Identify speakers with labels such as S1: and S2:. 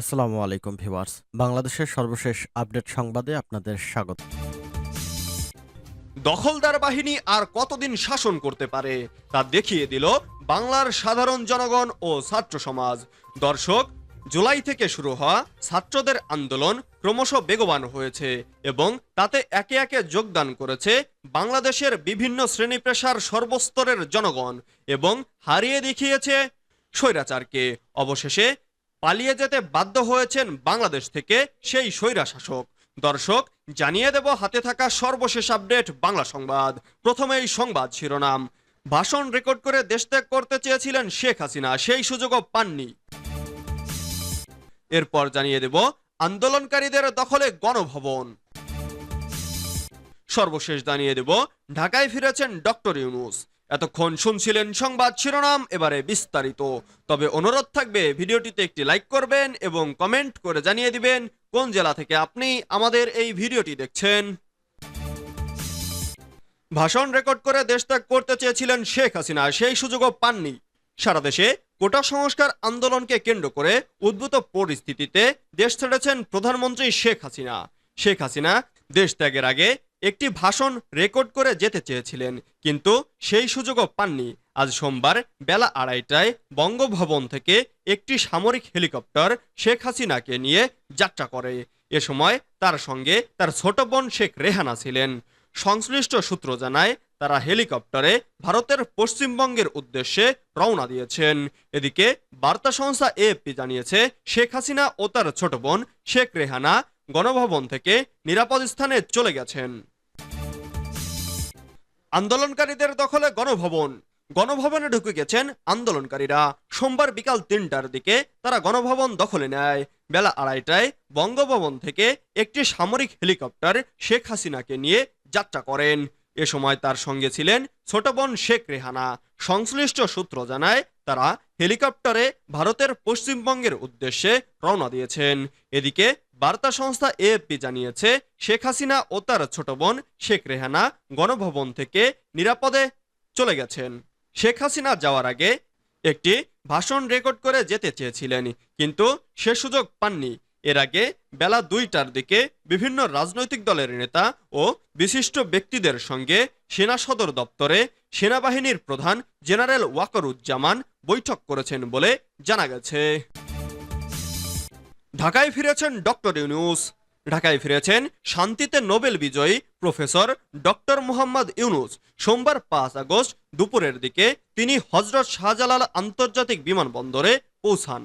S1: আসসালামু আলাইকুম ভিউয়ার্স। বাংলাদেশের সর্বশেষ আপডেট সংবাদে আপনাদের স্বাগত।
S2: দখলদার বাহিনী আর কতদিন শাসন করতে পারে তা দেখিয়ে দিল বাংলার সাধারণ জনগণ ও ছাত্র সমাজ। দর্শক, জুলাই থেকে শুরু হওয়া ছাত্রদের আন্দোলন ক্রমশ বেগবান হয়েছে এবং তাতে একে একে যোগদান করেছে বাংলাদেশের বিভিন্ন শ্রেণি পেশার সর্বস্তরের জনগণ এবং হারিয়ে দেখিয়েছে স্বৈরাচারকে। অবশেষে পালিয়ে যেতে বাধ্য হয়েছেন বাংলাদেশ থেকে সেই স্বৈরা শাসক দর্শক, জানিয়ে দেব হাতে থাকা সর্বশেষ আপডেট বাংলা সংবাদ। প্রথমে এই সংবাদ শিরোনাম। ভাষণ রেকর্ড করে দেশত্যাগ করতে চেয়েছিলেন শেখ হাসিনা, সেই সুযোগও পাননি। এরপর জানিয়ে দেব, আন্দোলনকারীদের দখলে গণভবন। সর্বশেষ জানিয়ে দেব, ঢাকায় ফিরেছেন ডক্টর ইউনুস। এতক্ষণ শুনছিলেন সংবাদ শিরোনাম, এবারে বিস্তারিত। তবে অনুরোধ থাকবে, ভিডিওটিতে একটি লাইক করবেন এবং কমেন্ট করে জানিয়ে দিবেন কোন জেলা থেকে আপনি আমাদের এই ভিডিওটি দেখছেন। ভাষণ রেকর্ড করে দেশত্যাগ করতে চেয়েছিলেন শেখ হাসিনা, সেই সুযোগও পাননি। সারা দেশে কোটা সংস্কার আন্দোলনকে কেন্দ্র করে উদ্ভূত পরিস্থিতিতে দেশ ছেড়েছেন প্রধানমন্ত্রী শেখ হাসিনা। শেখ হাসিনা দেশ ত্যাগের আগে একটি ভাষণ রেকর্ড করে যেতে চেয়েছিলেন, কিন্তু সেই সুযোগও পাননি। আজ সোমবার বেলা আড়াইটায় বঙ্গভবন থেকে একটি সামরিক হেলিকপ্টার শেখ হাসিনাকে নিয়ে যাত্রা করে। এ সময় তার সঙ্গে তার ছোট বোন শেখ রেহানা ছিলেন। সংশ্লিষ্ট সূত্র জানায়, তারা হেলিকপ্টারে ভারতের পশ্চিমবঙ্গের উদ্দেশ্যে রওনা দিয়েছেন। এদিকে বার্তা সংস্থা এএফপি জানিয়েছে, শেখ হাসিনা ও তার ছোট বোন শেখ রেহানা গণভবন থেকে নিরাপদ স্থানে চলে গেছেন। আন্দোলনকারীদের দখলে গণভবন। গণভবনে ঢুকে গেছেন আন্দোলনকারীরা। সোমবার বিকাল তিনটার দিকে তারা গণভবন দখলে নেয়। বেলা আড়াইটায় বঙ্গভবন থেকে একটি সামরিক হেলিকপ্টার শেখ হাসিনাকে নিয়ে যাত্রা করেন। এ সময় তার সঙ্গে ছিলেন ছোট বোন শেখ রেহানা। সংশ্লিষ্ট সূত্র জানায়, তারা হেলিকপ্টারে ভারতের পশ্চিমবঙ্গের উদ্দেশ্যে রওনা দিয়েছেন। এদিকে বার্তা সংস্থা এএফপি জানিয়েছে, শেখ হাসিনা ও তার ছোট বোন শেখ রেহানা গণভবন থেকে নিরাপদে চলে গেছেন। শেখ হাসিনা যাওয়ার আগে একটি ভাষণ রেকর্ড করে যেতে চেয়েছিলেন, কিন্তু সে সুযোগ পাননি। এর আগে বেলা দুইটার দিকে বিভিন্ন রাজনৈতিক দলের নেতা ও বিশিষ্ট ব্যক্তিদের সঙ্গে সেনা সদর দপ্তরে সেনাবাহিনীর প্রধান জেনারেল ওয়াকারুজ্জামান বৈঠক করেছেন বলে জানা গেছে। ঢাকায় ফিরেছেন ডক্টর ইউনুস। ঢাকায় ফিরেছেন শান্তিতে নোবেল বিজয়ী প্রফেসর ডক্টর মোহাম্মদ ইউনুস। সোমবার পাঁচ আগস্ট দুপুরের দিকে তিনি হজরত শাহজালাল আন্তর্জাতিক বিমানবন্দরে পৌঁছান।